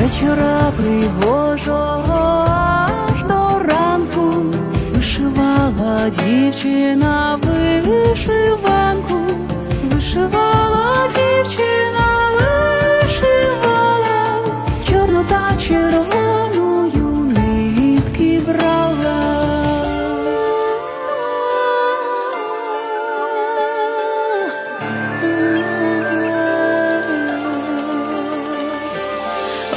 вечора пригожого аж до ранку вишивала дівчина вишиванку, вишивала дівчина, вишивала, чорну та